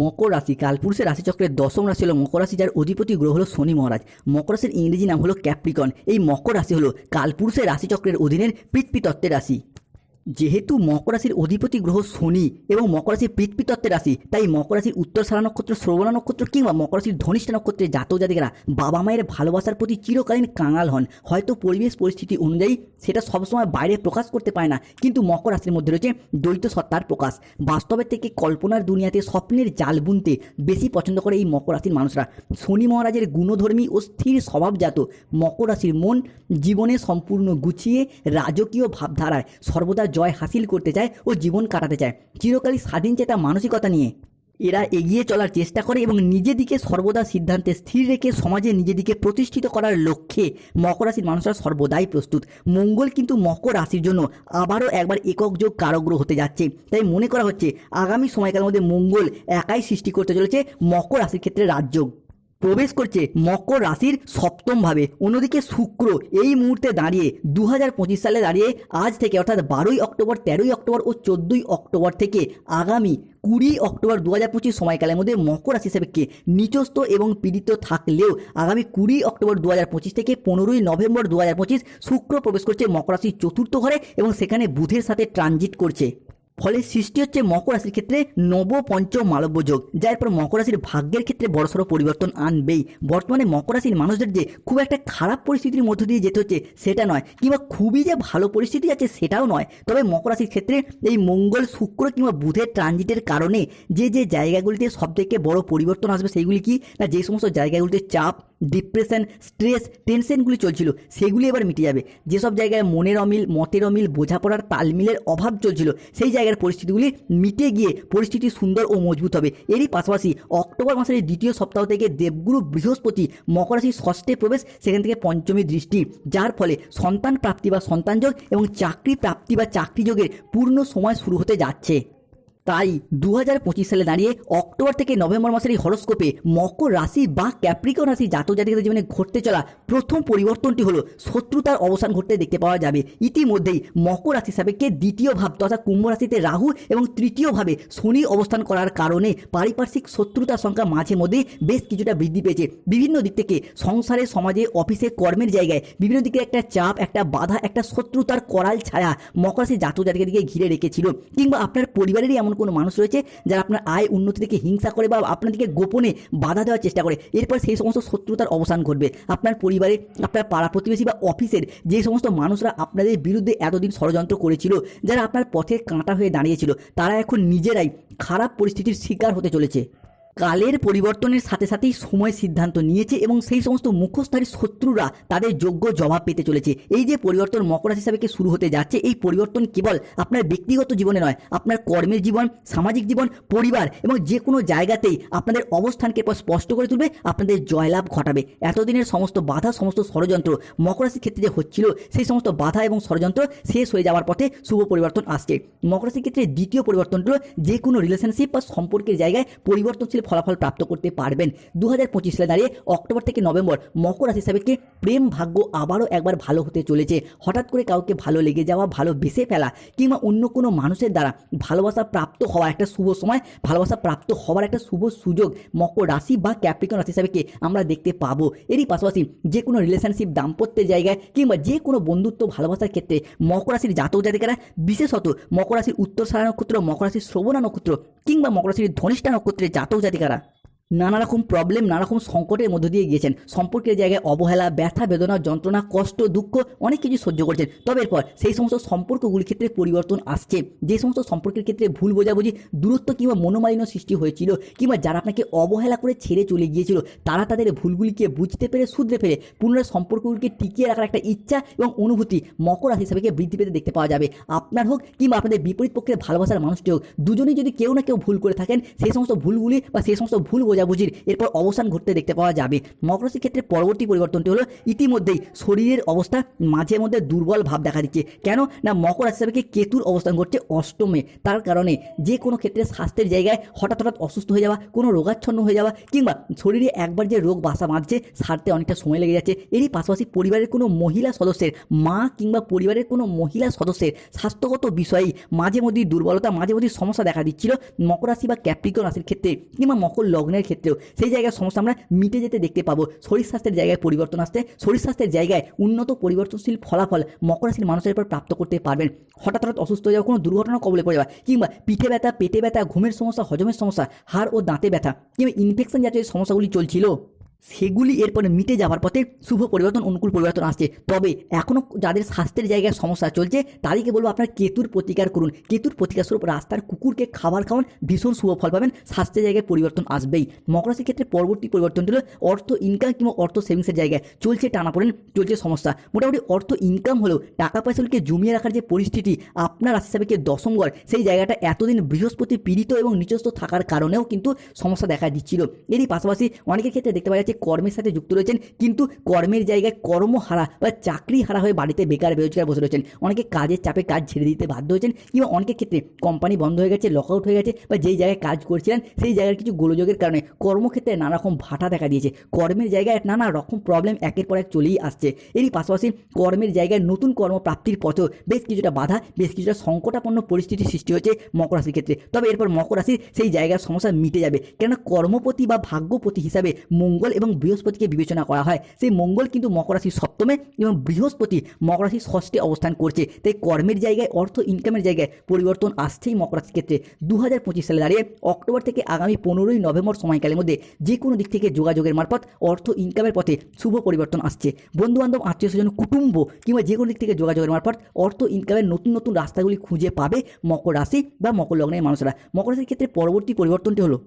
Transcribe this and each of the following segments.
মকর রাশি, কালপুরুষের রাশিচক্রের দশম রাশি হলো মকর রাশি, যার অধিপতি গ্রহ হলো শনি মহারাজ। মকর রাশির ইংরেজি নাম হলো ক্যাপ্রিকন। এই মকর রাশি হলো কালপুরুষের রাশিচক্রের অধীনের পৃথ্বীতত্ত্বের রাশি। যেহেতু মকর রাশির অধিপতি গ্রহ শনি এবং মকর রাশির পৃথ্বীতত্ত্বের রাশি, তাই মকর রাশির উত্তর সারা নক্ষত্র, শ্রবণা নক্ষত্র কিংবা মকর রাশির ধনিষ্ঠা নক্ষত্রের জাতক জাতিকারা বাবা মায়ের ভালোবাসার প্রতি চিরকালীন কাঙাল হন। হয়তো পরিবেশ পরিস্থিতি অনুযায়ী সেটা সবসময় বাইরে প্রকাশ করতে পারে না, কিন্তু মকর রাশির মধ্যে রয়েছে দ্বৈত সত্তার প্রকাশ। বাস্তবের থেকে কল্পনার দুনিয়াতে স্বপ্নের জাল বুনতে বেশি পছন্দ করে এই মকর রাশির মানুষরা। শনি মহারাজের গুণধর্মী ও স্থির স্বভাবজাত মকর রাশির মন জীবনে সম্পূর্ণ গুছিয়ে রাজকীয় ভাবধারায় সর্বদা জয় হাসিল করতে চায় ও জীবন কাটাতে চায় চিরকালই স্বাধীন চেতা মানসিকতা নিয়ে। এরা এগিয়ে চলার চেষ্টা করে এবং নিজেদিকে সর্বদা সিদ্ধান্তে স্থির রেখে সমাজে নিজেদিকে প্রতিষ্ঠিত করার লক্ষ্যে মকর রাশির মানুষরা সর্বদাই প্রস্তুত। মঙ্গল কিন্তু মকর রাশির জন্য আবারও একবার একক যোগ কারগ্রহ হতে যাচ্ছে। তাই মনে করা হচ্ছে, আগামী সময়কালের মধ্যে মঙ্গল একাই সৃষ্টি করতে চলেছে মকর রাশির ক্ষেত্রে রাজযোগ। প্রবেশ করছে মকর রাশির সপ্তম ভাবে। অন্যদিকে শুক্র এই মুহূর্তে দাঁড়িয়ে দু হাজার পঁচিশ সালে দাঁড়িয়ে আজ থেকে অর্থাৎ বারোই অক্টোবর, তেরোই অক্টোবর ও চোদ্দোই অক্টোবর থেকে আগামী কুড়ি অক্টোবর দু হাজার পঁচিশ সময়কালের মধ্যে মকর রাশি হিসেবে নিচস্থ এবং পীড়িত থাকলেও আগামী কুড়ি অক্টোবর দু হাজার পঁচিশ থেকে পনেরোই নভেম্বর দু হাজার পঁচিশ শুক্র প্রবেশ করছে মকর রাশির চতুর্থ ঘরে এবং সেখানে বুধের সাথে ট্রানজিট করছে। ফলে সৃষ্টি হচ্ছে মকর রাশির ক্ষেত্রে নব পঞ্চম মালব্য যোগ, যার পর মকর রাশির ভাগ্যের ক্ষেত্রে বড়সড় পরিবর্তন আনবেই। বর্তমানে মকর রাশির মানুষদের যে খুব একটা খারাপ পরিস্থিতির মধ্য দিয়ে যেতে হচ্ছে সেটা নয়, কিংবা খুবই যে ভালো পরিস্থিতি আছে সেটাও নয়। তবে মকর রাশির ক্ষেত্রে এই মঙ্গল, শুক্র কিংবা বুধের ট্রানজিটের কারণে যে যে জায়গাগুলিতে সবথেকে বড় পরিবর্তন আসবে সেইগুলি কি? না, যে সমস্ত জায়গাগুলিতে চাপ ডিপ্রেশন স্ট্রেস টেনশনগুলি চলছিল, সেগুলি এবার মিটে যাবে। যেসব জায়গায় মনের অমিল, মতের অমিল, বোঝাপড়ার তালমিলের অভাব চলছিল, সেই জায়গার পরিস্থিতিগুলি মিটে গিয়ে পরিস্থিতি সুন্দর ও মজবুত হবে। এরই পাশাপাশি অক্টোবর মাসের দ্বিতীয় সপ্তাহ থেকে দেবগুরু বৃহস্পতি মকর রাশির ষষ্ঠে প্রবেশ, সেখান থেকে পঞ্চমী দৃষ্টি, যার ফলে সন্তান প্রাপ্তি বা সন্তানযোগ এবং চাকরি প্রাপ্তি বা চাকরি যোগের পূর্ণ সময় শুরু হতে যাচ্ছে। তাই দু হাজার পঁচিশ সালে দাঁড়িয়ে অক্টোবর থেকে নভেম্বর মাসের এই হরস্কোপে মকর রাশি বা ক্যাপ্রিকন রাশি জাতক জাতিকাদের জীবনে ঘটতে চলা প্রথম পরিবর্তনটি হলো শত্রুতার অবসান ঘটতে দেখতে পাওয়া যাবে। ইতিমধ্যেই মকর রাশি সাপেক্ষে দ্বিতীয় ভাব তথা কুম্ভ রাশিতে রাহু এবং তৃতীয়ভাবে শনি অবস্থান করার কারণে পারিপার্শ্বিক শত্রুতার সংখ্যা মাঝে মধ্যে বেশ কিছুটা বৃদ্ধি পেয়েছে। বিভিন্ন দিক থেকে সংসারে, সমাজে, অফিসে, কর্মের জায়গায় বিভিন্ন দিকে একটা চাপ, একটা বাধা, একটা শত্রুতার করাল ছায়া মকর রাশি জাতক জাতিকাদেরকে ঘিরে রেখেছিল কিংবা আপনার পরিবারেরই এমন কোনো মানুষ রয়েছে যারা আপনার আয় উন্নতি থেকে হিংসা করে বা আপনাদেরকে গোপনে বাধা দেওয়ার চেষ্টা করে। এরপর সেই সমস্ত শত্রুতার অবসান ঘটবে। আপনার পরিবারে আপনার পাড়া প্রতিবেশী বা অফিসের যে সমস্ত মানুষরা আপনাদের বিরুদ্ধে এতদিন ষড়যন্ত্র করেছিল, যারা আপনার পথে কাঁটা হয়ে দাঁড়িয়েছিল, তারা এখন নিজেরাই খারাপ পরিস্থিতির শিকার হতে চলেছে। কালের পরিবর্তনের সাথে সাথেই সময় সিদ্ধান্ত নিয়েছে এবং সেই সমস্ত মুখোশধারী শত্রুরা তাদের যোগ্য জবাব পেতে চলেছে। এই যে পরিবর্তন মকর রাশি হিসাবে শুরু হতে যাচ্ছে, এই পরিবর্তন কেবল আপনার ব্যক্তিগত জীবনে নয়, আপনার কর্মের জীবন, সামাজিক জীবন, পরিবার এবং যে কোনো জায়গাতেই আপনাদের অবস্থানকে এরপর স্পষ্ট করে তুলবে, আপনাদের জয়লাভ ঘটাবে। এতদিনের সমস্ত বাধা, সমস্ত ষড়যন্ত্র মকর রাশির ক্ষেত্রে যে হচ্ছিল, সেই সমস্ত বাধা এবং ষড়যন্ত্র শেষ হয়ে যাওয়ার পথে শুভ পরিবর্তন আসছে। মকর রাশির ক্ষেত্রে দ্বিতীয় পরিবর্তনটি হলো যে কোনো রিলেশনশিপ বা সম্পর্কের জায়গায় পরিবর্তনশীল ফলাফল প্রাপ্ত করতে পারবেন। দু হাজার পঁচিশ সালে দাঁড়িয়ে অক্টোবর থেকে নভেম্বর মকর রাশি সাবেককে প্রেম ভাগ্য আবারও একবার ভালো হতে চলেছে। হঠাৎ করে কাউকে ভালো লেগে যাওয়া, ভালো বেসে ফেলা কিংবা অন্য কোনো মানুষের দ্বারা ভালোবাসা প্রাপ্ত হওয়া একটা শুভ সময়, ভালোবাসা প্রাপ্ত হওয়ার একটা শুভ সুযোগ মকর রাশি বা ক্যাপ্রিকন রাশি হিসাবে আমরা দেখতে পাবো। এরই পাশাপাশি যে কোনো রিলেশনশিপ দাম্পত্যের জায়গায় কিংবা যে কোনো বন্ধুত্ব ভালোবাসার ক্ষেত্রে মকর রাশির জাতক জাতিকারা, বিশেষত মকর রাশির উত্তর সারা নক্ষত্র, মকর রাশির শ্রবণা নক্ষত্র কিংবা মকর রাশির ধনিষ্ঠা নক্ষত্রের জাতক জাতিকারা নানা রকম প্রবলেম নানা রকম সংকটের মধ্য দিয়ে গিয়েছেন। সম্পর্কের জায়গায় অবহেলা, ব্যথা, বেদনা, যন্ত্রণা, কষ্ট, দুঃখ, অনেক কিছু সহ্য করছেন। তবে এরপর সেই সমস্ত সম্পর্কগুলির ক্ষেত্রে পরিবর্তন আসছে। যে সমস্ত সম্পর্কের ক্ষেত্রে ভুল বোঝাবুঝি, দূরত্ব কিংবা মনোমালিন্য সৃষ্টি হয়েছিল, কিংবা যারা আপনাকে অবহেলা করে ছেড়ে চলে গিয়েছিল, তারা তাদের ভুলগুলিকে বুঝতে পেরে, শুধরে ফেলে পুনরায় সম্পর্কগুলিকে টিকিয়ে রাখার একটা ইচ্ছা এবং অনুভূতি মকর রাশি হিসাবে বৃদ্ধি পেতে দেখতে পাওয়া যাবে। আপনার হোক কিংবা আপনাদের বিপরীত পক্ষের ভালোবাসার মানুষটি হোক, দুজনেই যদি কেউ না কেউ ভুল করে থাকেন, সেই সমস্ত ভুলগুলি বা সেই সমস্ত ভুল বোঝা বোঝাবুঝির এরপর অবসান ঘটতে দেখতে পাওয়া যাবে। মকর রাশির ক্ষেত্রে পরবর্তী পরিবর্তনটি হলো, ইতিমধ্যেই শরীরের অবস্থা মাঝে মধ্যে দুর্বল ভাব দেখা দিচ্ছে। কেন? না, মকর রাশি হিসাবে কেতুর অবস্থান ঘটছে অষ্টমে। তার কারণে যে কোনো ক্ষেত্রে স্বাস্থ্যের জায়গায় হঠাৎ হঠাৎ অসুস্থ হয়ে যাওয়া, কোনো রোগাচ্ছন্ন হয়ে যাওয়া, কিংবা শরীরে একবার যে রোগ বাসা বাঁধছে, সারতে অনেকটা সময় লেগে যাচ্ছে। এরই পাশাপাশি পরিবারের কোনো মহিলা সদস্যের, মা কিংবা পরিবারের কোনো মহিলা সদস্যের স্বাস্থ্যগত বিষয়েই মাঝে মধ্যেই দুর্বলতা, মাঝে মধ্যেই সমস্যা দেখা দিচ্ছিল মকর রাশি বা ক্যাপ্রিকন রাশির ক্ষেত্রে, কিংবা মকর লগ্নের ক্ষেত্রেও সেই জায়গায় সমস্যা আমরা মিটে যেতে দেখতে পাবো। শরীর স্বাস্থ্যের জায়গায় পরিবর্তন আসতে, শরীর স্বাস্থ্যের জায়গায় উন্নত পরিবর্তনশীল ফলাফল মকরাশীল মানুষের উপর প্রাপ্ত করতে পারবেন। হঠাৎ হঠাৎ অসুস্থ হয়ে যাওয়া, কোনো দুর্ঘটনা কবলে পড়ে যাওয়া, কিংবা পিঠে ব্যথা, পেটে ব্যথা, ঘুমের সমস্যা, হজমের সমস্যা, হাড় ও দাঁতে ব্যথা, কিংবা ইনফেকশন জাতীয় সমস্যাগুলি চলছিল? সেগুলি এরপরে মিটে যাওয়ার পথে শুভ পরিবর্তন, অনুকূল পরিবর্তন আসছে। তবে এখনও যাদের স্বাস্থ্যের জায়গায় সমস্যা চলছে, তাদেরকে বলব আপনার কেতুর প্রতিকার করুন। কেতুর প্রতিকার স্বরূপ রাস্তার কুকুরকে খাবার খাওয়ান, ভীষণ শুভ ফল পাবেন, স্বাস্থ্যের জায়গায় পরিবর্তন আসবেই। মকর রাশির ক্ষেত্রে পরবর্তী পরিবর্তন হলো অর্থ ইনকাম কিংবা অর্থ সেভিংসের জায়গায়। চলছে টানাপোড়েন, চলছে সমস্যা। মোটামুটি অর্থ ইনকাম হলেও টাকা পয়সাগুলিকে জমিয়ে রাখার যে পরিস্থিতি, আপনার রাশি হিসাবে দশম ঘর সেই জায়গাটা এতদিন বৃহস্পতি পীড়িত এবং নিচস্থ থাকার কারণেও কিন্তু সমস্যা দেখা দিচ্ছিল। এরই পাশাপাশি অনেকের ক্ষেত্রে দেখতে পাওয়া যাচ্ছে কর্মের সাথে যুক্ত রয়েছেন, কিন্তু কর্মের জায়গায় কর্মহারা বা চাকরি হারা হয়ে বাড়িতে বেকার বেরোজগার বসে রয়েছেন। অনেকে কাজের চাপে কাজ ছেড়ে দিতে বাধ্য হয়েছেন, কিংবা অনেকের ক্ষেত্রে কোম্পানি বন্ধ হয়ে গেছে লক আউট হয়ে গেছে, বা যেই জায়গায় কাজ করছিলেন, সেই জায়গার কিছু গোলযোগের কারণে কর্মক্ষেত্রে নানা রকম ভাটা দেখা দিয়েছে। কর্মের জায়গায় নানা রকম প্রবলেম একের পর এক চলেই আসছে। এরই পাশাপাশি কর্মের জায়গায় নতুন কর্মপ্রাপ্তির পথেও বেশ কিছুটা বাধা, বেশ কিছুটা সংকটাপন্ন পরিস্থিতির সৃষ্টি হয়েছে মকর রাশির ক্ষেত্রে। তবে এরপর মকর রাশির সেই জায়গার সমস্যা মিটে যাবে, কেননা কর্মপতি বা ভাগ্যপতি হিসাবে মঙ্গল এবং বৃহস্পতিকে বিবেচনা করা হয়। সেই মঙ্গল কিন্তু মকর রাশির সপ্তমে এবং বৃহস্পতি মকর রাশির ষষ্ঠে অবস্থান করছে। তাই কর্মের জায়গায়, অর্থ ইনকামের জায়গায় পরিবর্তন আসছেই মকর রাশির ক্ষেত্রে। দু হাজার পঁচিশ সালে দাঁড়িয়ে অক্টোবর থেকে আগামী পনেরোই নভেম্বর সময়কালের মধ্যে যে কোনো দিক থেকে যোগাযোগের মারফত অর্থ ইনকামের পথে শুভ পরিবর্তন আসছে। বন্ধুবান্ধব আত্মীয় স্বজন কুটুম্ব কিংবা যে কোনো দিক থেকে যোগাযোগের মারফত অর্থ ইনকামের নতুন নতুন রাস্তাগুলি খুঁজে পাবে মকর রাশি বা মকর লগ্নের মানুষরা। মকর রাশির ক্ষেত্রে পরবর্তী পরিবর্তনটি হলো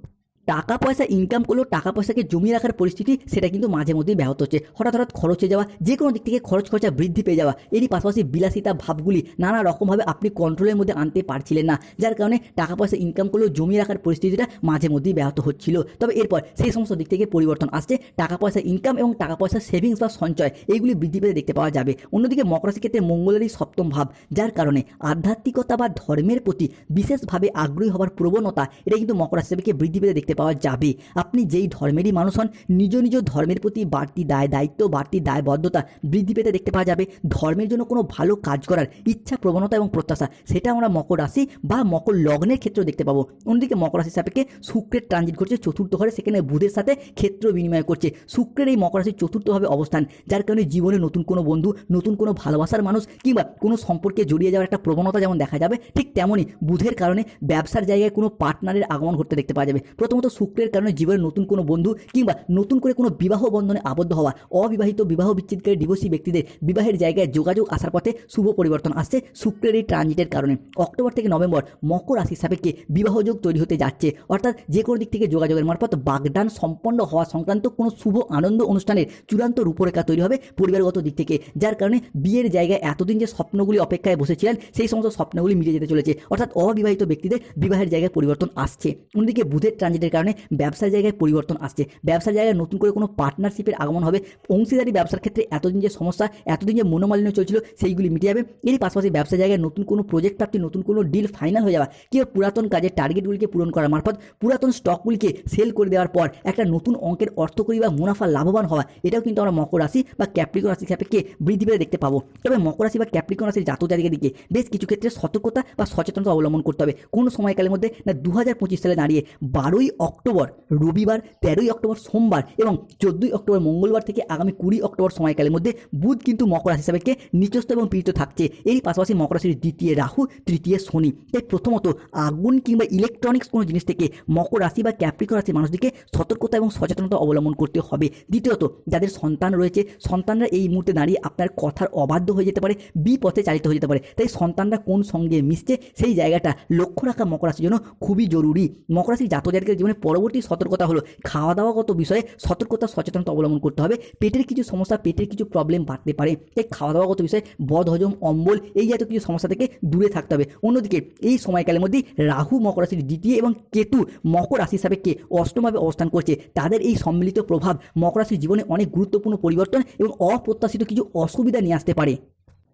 টাকা পয়সা ইনকাম করলেও টাকা পয়সাকে জমিয়ে রাখার পরিস্থিতি সেটা কিন্তু মাঝে মধ্যেই ব্যাহত হচ্ছে। হঠাৎ হঠাৎ খরচ হয়ে যাওয়া যে কোনো দিক থেকে খরচ খরচা বৃদ্ধি পেয়ে যাওয়া, এরই পাশাপাশি বিলাসিতা ভাবগুলি নানা রকমভাবে আপনি কন্ট্রোলের মধ্যে আনতে পারছিলেন না, যার কারণে টাকা পয়সা ইনকাম করলেও জমিয়ে রাখার পরিস্থিতিটা মাঝে মধ্যেই ব্যাহত হচ্ছিল। তবে এরপর সেই সমস্ত দিক থেকে পরিবর্তন আসছে। টাকা পয়সা ইনকাম এবং টাকা পয়সা সেভিংস বা সঞ্চয় এইগুলি বৃদ্ধি পেতে দেখতে পাওয়া যাবে। অন্যদিকে মকর রাশির ক্ষেত্রে মঙ্গলেরই সপ্তম ভাব, যার কারণে আধ্যাত্মিকতা বা ধর্মের প্রতি বিশেষভাবে আগ্রহী হওয়ার প্রবণতা, এটা কিন্তু মকর রাশি হিসেবে বৃদ্ধি পেতে দেখতে পাওয়া যাবে। আপনি যেই ধর্মেরই মানুষ হন, নিজ নিজ ধর্মের প্রতি বাড়তি দায়, দায়িত্ব, বাড়তি দায়বদ্ধতা বৃদ্ধি পেতে দেখতে পাওয়া যাবে। ধর্মের জন্য কোনো ভালো কাজ করার ইচ্ছা, প্রবণতা এবং প্রত্যাশা, সেটা আমরা মকর রাশি বা মকর লগ্নের ক্ষেত্রেও দেখতে পাবো। অন্যদিকে মকর রাশি সাপেক্ষে শুক্রের ট্রানজিট করছে চতুর্থ ঘরে, সেখানে বুধের সাথে ক্ষেত্র বিনিময় করছে। শুক্রের এই মকর রাশির চতুর্থভাবে অবস্থান, যার কারণে জীবনে নতুন কোনো বন্ধু, নতুন কোনো ভালোবাসার মানুষ কিংবা কোনো সম্পর্কে জড়িয়ে যাওয়ার একটা প্রবণতা যেমন দেখা যাবে, ঠিক তেমনই বুধের কারণে ব্যবসার জায়গায় কোনো পার্টনারের আগমন ঘটতে দেখতে পাওয়া যাবে। প্রথমত শুক্রের কারণে জীবনে নতুন কোনো বন্ধু কিংবা নতুন করে কোনো বিবাহ বন্ধনে আবদ্ধ হওয়া, অবিবাহিত বিবাহ বিচ্ছেদকারী ডিভোর্সি ব্যক্তিদের বিবাহের জায়গায় যোগাযোগ আসার পথে শুভ পরিবর্তন আসছে শুক্রের এই ট্রানজিটের কারণে। অক্টোবর থেকে নভেম্বর মকর রাশির সাপেক্ষে বিবাহযোগ তৈরি হতে যাচ্ছে। অর্থাৎ যে কোনো দিক থেকে যোগাযোগের মারফত বাগদান সম্পন্ন হওয়া সংক্রান্ত কোনো শুভ আনন্দ অনুষ্ঠানের চূড়ান্ত রূপরেখা তৈরি হবে পরিবারগত দিক থেকে, যার কারণে বিয়ের জায়গায় এতদিন যে স্বপ্নগুলি অপেক্ষায় বসেছিলেন, সেই সমস্ত স্বপ্নগুলি মিলে যেতে চলেছে। অর্থাৎ অবিবাহিত ব্যক্তিদের বিবাহের জায়গায় পরিবর্তন আসছে। অন্যদিকে বুধের ট্রানজিটের কারণে ব্যবসার জায়গায় পরিবর্তন আসছে। ব্যবসার জায়গায় নতুন করে কোনো পার্টনারশিপের আগমন হবে। অংশীদারি ব্যবসার ক্ষেত্রে এতদিন যে সমস্যা, এতদিন যে মনোমালিন্য চলছিল, সেইগুলি মিটে যাবে। এরই পাশাপাশি ব্যবসা জায়গায় নতুন কোনো প্রজেক্ট প্রাপ্তি, নতুন কোনো ডিল ফাইনাল হয়ে যাওয়া, কেউ পুরাতন কাজের টার্গেটগুলিকে পূরণ করার মারফত পুরাতন স্টকগুলিকে সেল করে দেওয়ার পর একটা নতুন অঙ্কের অর্থকরী বা মুনাফা লাভবান হওয়া, এটাও কিন্তু আমরা মকর রাশি বা ক্যাপ্রিকন রাশি সাপেক্ষে বৃদ্ধি পেতে দেখতে পাবো। তবে মকর রাশি বা ক্যাপ্রিকন রাশির জাতক জাতিকের দিকে বেশ কিছু ক্ষেত্রে সতর্কতা বা সচেতনতা অবলম্বন করতে হবে। কোন সময়কালের মধ্যে না দু হাজার পঁচিশ সালে দাঁড়িয়ে বারোই অক্টোবর, রবিবার, তেরোই অক্টোবর সোমবার এবং চোদ্দোই অক্টোবর মঙ্গলবার থেকে আগামী কুড়ি অক্টোবর সময়কালের মধ্যে বুধ কিন্তু মকর রাশি হিসাবে নিচস্থ এবং পীড়িত থাকছে। এরই পাশাপাশি মকর রাশির দ্বিতীয় রাহু, তৃতীয় শনি। তাই প্রথমত আগুন কিংবা ইলেকট্রনিক্স কোনো জিনিস থেকে মকর রাশি বা ক্যাপ্রিকন রাশির মানুষদিকে সতর্কতা এবং সচেতনতা অবলম্বন করতে হবে। দ্বিতীয়ত, যাদের সন্তান রয়েছে, সন্তানরা এই মুহূর্তে দাঁড়িয়ে আপনার কথার অবাধ্য হয়ে যেতে পারে, বিপথে চালিত হয়ে যেতে পারে। তাই সন্তানরা কোন সঙ্গে মিশছে, সেই জায়গাটা লক্ষ্য রাখা মকর রাশির জন্য খুবই জরুরি। মকর রাশির জাতক জাতিকের জীবনে জীবনে পরবর্তী সতর্কতা হলো খাওয়া দাওয়াগত বিষয়ে সতর্কতা, সচেতনতা অবলম্বন করতে হবে। পেটের কিছু সমস্যা, পেটের কিছু প্রবলেম বাড়তে পারে। তাই খাওয়া দাওয়াগত বিষয়ে বদ হজম অম্বল এই জাতীয় কিছু সমস্যা থেকে দূরে থাকতে হবে। অন্যদিকে এই সময়কালের মধ্যেই রাহু, মকর রাশির দ্বিতীয় এবং কেতু মকর রাশি সাপেক্ষে অষ্টমভাবে অবস্থান করছে, তাদের এই সম্মিলিত প্রভাব মকর রাশির জীবনে অনেক গুরুত্বপূর্ণ পরিবর্তন এবং অপ্রত্যাশিত কিছু অসুবিধা নিয়ে আসতে পারে।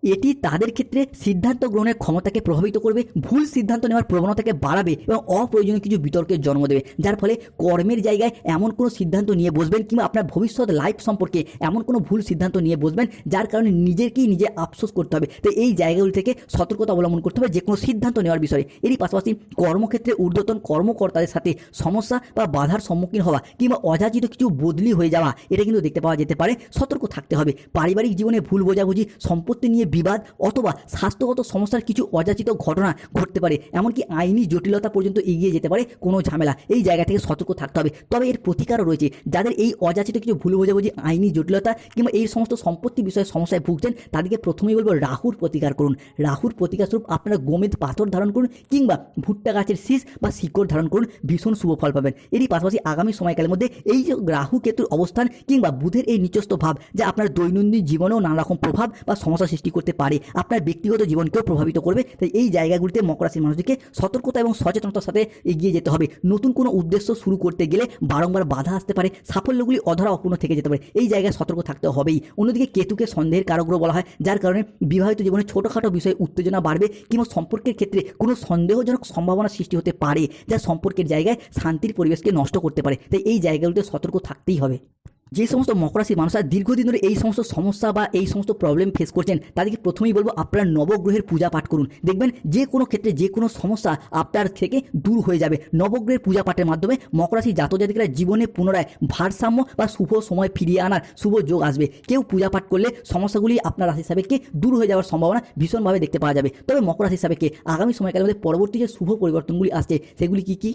এটি তাদের ক্ষেত্রে সিদ্ধান্ত গ্রহণের ক্ষমতাকে প্রভাবিত করবে, ভুল সিদ্ধান্ত নেওয়ার প্রবণতাকে বাড়াবে এবং অপ্রয়োজনীয় কিছু বিতর্কের জন্ম দেবে। যার ফলে কর্মের জায়গায় এমন কোনো সিদ্ধান্ত নিয়ে বসবেন কিংবা আপনার ভবিষ্যৎ লাইফ সম্পর্কে এমন কোনো ভুল সিদ্ধান্ত নিয়ে বসবেন যার কারণে নিজেকেই নিজে আফসোস করতে হবে। তো এই জায়গাগুলি থেকে সতর্কতা অবলম্বন করতে হবে যে কোনো সিদ্ধান্ত নেওয়ার বিষয়ে। এরই পাশাপাশি কর্মক্ষেত্রে ঊর্ধ্বতন কর্মকর্তাদের সাথে সমস্যা বা বাধার সম্মুখীন হওয়া কিংবা অযাচিত কিছু বদলি হয়ে যাওয়া, এটা কিন্তু দেখতে পাওয়া যেতে পারে। সতর্ক থাকতে হবে। পারিবারিক জীবনে ভুল বোঝাবুঝি, সম্পত্তি নিয়ে বিবাদ অথবা স্বাস্থ্যগত সমস্যার কিছু অযাচিত ঘটনা ঘটতে পারে, এমনকি আইনি জটিলতা পর্যন্ত এগিয়ে যেতে পারে কোনো ঝামেলা। এই জায়গা থেকে সতর্ক থাকতে হবে। তবে এর প্রতিকারও রয়েছে। যাদের এই অযাচিত কিছু ভুল বোঝাবুঝি, আইনি জটিলতা কিংবা এই সমস্ত সম্পত্তি বিষয়ে সমস্যায় ভুগছেন, তাদেরকে প্রথমেই বলব রাহুর প্রতিকার করুন। রাহুর প্রতিকার স্বরূপ আপনারা গোমেদ পাথর ধারণ করুন কিংবা ভুট্টা গাছের শীষ বা শিকড় ধারণ করুন, ভীষণ শুভ ফল পাবেন। এরই পাশাপাশি আগামী সময়কালের মধ্যে এই যে রাহু কেতুর অবস্থান কিংবা বুধের এই নিচস্থ ভাব, যা আপনার দৈনন্দিন জীবনেও নানা রকম প্রভাব বা সমস্যা সৃষ্টি করতে পারে। আপনার ব্যক্তিগত জীবনকেও প্রভাবিত করবে। তাই এই জায়গাগুলিতে মকর রাশির মানুষদেরকে সতর্কতা এবং সচেতনতার সাথে এগিয়ে যেতে হবে। নতুন কোনো উদ্দেশ্য শুরু করতে গেলে বারংবার বাধা আসতে পারে। সাফল্যগুলি অধরা অপূর্ণ থেকে যেতে পারে। এই জায়গায় সতর্ক থাকতে হবেই। অন্যদিকে কেতুকে সন্দেহের কারগ্রহ বলা হয়, যার কারণে বিবাহিত জীবনে ছোটোখাটো বিষয়ে উত্তেজনা বাড়বে কিংবা সম্পর্কের ক্ষেত্রে কোনো সন্দেহজনক সম্ভাবনা সৃষ্টি হতে পারে, যা সম্পর্কের জায়গায় শান্তির পরিবেশকে নষ্ট করতে পারে। তাই এই জায়গাগুলিতে সতর্ক থাকতেই হবে। যে সমস্ত মকর রাশির মানুষরা দীর্ঘদিন ধরে এই সমস্ত সমস্যা বা এই সমস্ত প্রবলেম ফেস করছেন, তাদেরকে প্রথমেই বলব আপনার নবগ্রহের পূজা পাঠ করুন। দেখবেন যে কোনো ক্ষেত্রে যে কোনো সমস্যা আপনার থেকে দূর হয়ে যাবে। নবগ্রহের পূজা পাঠের মাধ্যমে মকর রাশি জাতজাতিকরা জীবনে পুনরায় ভারসাম্য বা শুভ সময় ফিরিয়ে আনার শুভ যোগ আসবে। কেউ পূজা পাঠ করলে সমস্যাগুলি আপনার রাশি সাপেক্ষে দূর হয়ে যাওয়ার সম্ভাবনা ভীষণভাবে দেখতে পাওয়া যাবে। তবে মকর রাশি সাপেক্ষে আগামী সময়কালের মধ্যে পরবর্তী যে শুভ পরিবর্তনগুলি আসছে, সেগুলি কী কী?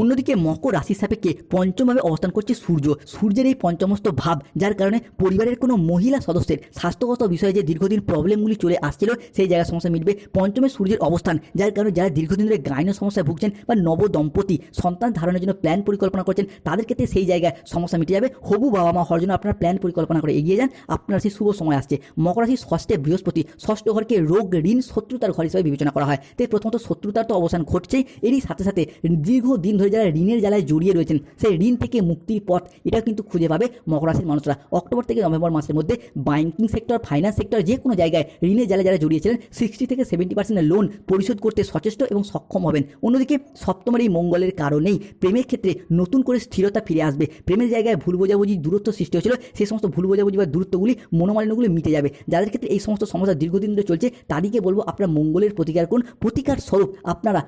অন্যদিকে মকর রাশির সাপেক্ষে পঞ্চমভাবে অবস্থান করছে সূর্য। সূর্যের এই পঞ্চমস্ত ভাব, যার কারণে পরিবারের কোনো মহিলা সদস্যের স্বাস্থ্যগত বিষয়ে যে দীর্ঘদিন প্রবলেমগুলি চলে আসছিল, সেই জায়গায় সমস্যা মিটবে পঞ্চমে সূর্যের অবস্থান, যার কারণে যারা দীর্ঘদিন ধরে গাইন সমস্যায় ভুগছেন বা নব দম্পতি সন্তান ধারণের জন্য প্ল্যান পরিকল্পনা করছেন, তাদের ক্ষেত্রে সেই জায়গায় সমস্যা মিটে যাবে। হবু বাবা মা হওয়ার জন্য আপনার প্ল্যান পরিকল্পনা করে এগিয়ে যান। আপনার সেই শুভ সময় আসছে। মকর রাশির ষষ্ঠে বৃহস্পতি, ষষ্ঠ ঘরকে রোগ, ঋণ, শত্রুতার ঘর হিসেবে বিবেচনা করা হয়। তাই প্রথমত শত্রুতার তো অবসান ঘটছেই। এরই সাথে সাথে দীর্ঘদিন ধরে যারা ঋণের জ্বালায় জড়িয়ে রয়েছেন, সেই ঋণ থেকে মুক্তির পথ এটাও কিন্তু খুঁজে পাবে মকর রাশির মানুষরা। অক্টোবর থেকে নভেম্বর মাসের মধ্যে ব্যাংকিং সেক্টর ফাইন্যান্স সেক্টর যে কোনো জায়গায় ঋণের জ্বালা যারা জড়িয়েছিলেন সিক্সটি থেকে সেভেন্টি পার্সেন্টের লোন পরিশোধ করতে সচেষ্ট এবং সক্ষম হবেন। অন্যদিকে সপ্তমের এই মঙ্গলের কারণেই প্রেমের ক্ষেত্রে নতুন করে স্থিরতা ফিরে আসবে। প্রেমের জায়গায় ভুল বোঝাবুঝি, দূরত্ব সৃষ্টি হয়েছিল সেই সমস্ত ভুল বোঝাবুঝি বা দূরত্বগুলি, মনোমালিন্যগুলি মিটে যাবে। যাদের ক্ষেত্রে এই সমস্ত সমস্যা দীর্ঘদিন ধরে চলছে, তাদেরকে বলব আপনার মঙ্গলের প্রতিকার করুন। প্রতিকার স্বরূপ আপনারা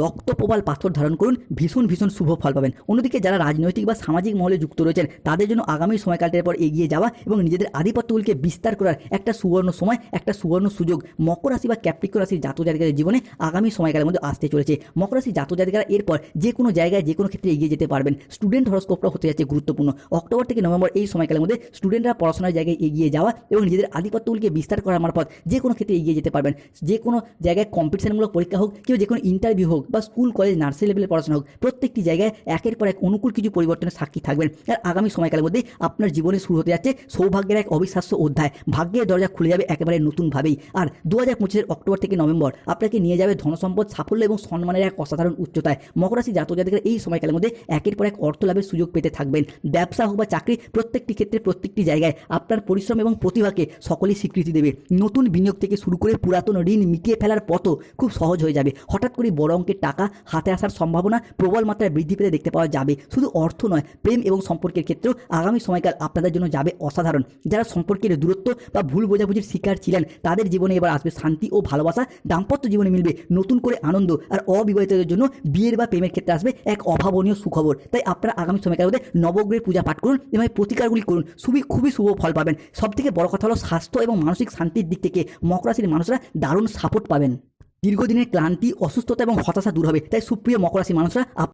রক্তপ্রবাল পাথর ধারণ করুন। ভীষণ ভীষণ শুভ ফল পাবেন। অন্যদিকে যারা রাজনৈতিক বা সামাজিক মহলে যুক্ত রয়েছেন, তাদের জন্য আগামী সময়কালটার পর এগিয়ে যাওয়া এবং নিজেদের আধিপত্যগুলিকে বিস্তার করার একটা সুবর্ণ সময়, একটা সুবর্ণ সুযোগ মকর রাশি বা ক্যাপ্রিকো রাশির জাতজাতিকাদের জীবনে আগামী সময়কালের মধ্যে আসতে চলেছে। মকর রাশি জাতজাতিকারা এরপর যে কোনো জায়গায়, যে কোনো ক্ষেত্রে এগিয়ে যেতে পারবেন। স্টুডেন্ট হরস্কোপটা হতে যাচ্ছে গুরুত্বপূর্ণ। অক্টোবর থেকে নভেম্বর এই সময়কালের মধ্যে স্টুডেন্টরা পড়াশোনার জায়গায় এগিয়ে যাওয়া এবং নিজেদের আধিপত্যগুলিকে বিস্তার করার মারফত যে কোনো ক্ষেত্রে এগিয়ে যেতে পারবেন। যে কোনো জায়গায় কম্পিটিশনমূলক পরীক্ষা হোক কেউ যে কোনো ইন্টারভিউ হোক বা স্কুল, কলেজ, নার্সারি লেভেলে পড়াশোনা হোক, প্রত্যেকটি জায়গায় একের পর এক অনুকূল কিছু পরিবর্তনের সাক্ষী থাকবেন। আর আগামী সময়কালের মধ্যে আপনার জীবনে শুরু হতে যাচ্ছে সৌভাগ্যের এক অবিশ্বাস্য অধ্যায়। ভাগ্যের দরজা খুলে যাবে একেবারে নতুনভাবেই। আর দু হাজার পঁচিশের অক্টোবর থেকে নভেম্বর আপনাকে নিয়ে যাবে ধনসম্পদ, সাফল্য এবং সম্মানের এক অসাধারণ উচ্চতায়। মকর রাশি জাতজাতিকের এই সময়কালের মধ্যে একের পর এক অর্থ লাভের সুযোগ পেতে থাকবেন। ব্যবসা হোক বা চাকরি, প্রত্যেকটি ক্ষেত্রে প্রত্যেকটি জায়গায় আপনার পরিশ্রম এবং প্রতিভাকে সকলেই স্বীকৃতি দেবে। নতুন বিনিয়োগ থেকে শুরু করে পুরাতন ঋণ মিটিয়ে ফেলার পথও খুব সহজ হয়ে যাবে। হঠাৎ করে বড় অঙ্কের টাকা হাতে আসার সম্ভাবনা প্রবল মাত্রায় বৃদ্ধি পেতে দেখতে পাওয়া যাবে। শুধু অর্থ নয়, প্রেম এবং সম্পর্কের ক্ষেত্রেও আগামী সময়কাল আপনাদের জন্য যাবে অসাধারণ। যারা সম্পর্কের দূরত্ব বা ভুল বোঝাবুঝির শিকার ছিলেন, তাদের জীবনে এবার আসবে শান্তি ও ভালোবাসা। দাম্পত্য জীবনে মিলবে নতুন করে আনন্দ আর অবিবাহিতদের জন্য বিয়ের বা প্রেমের ক্ষেত্রে আসবে এক অভাবনীয় সুখবর। তাই আপনারা আগামী সময়কালের মধ্যে নবগ্রহের পূজা পাঠ করুন এবং প্রতিকারগুলি করুন। খুবই খুবই শুভ ফল পাবেন। সব থেকে বড় কথা হলো স্বাস্থ্য এবং মানসিক শান্তির দিক থেকে মকর রাশির মানুষরা দারুণ সাপোর্ট পাবেন। দীর্ঘদিনের ক্লান্তি অসুস্থতা এবং হতাশা দূর হবে। তাই সুপ্রিয় মকর রাশির মানুষরা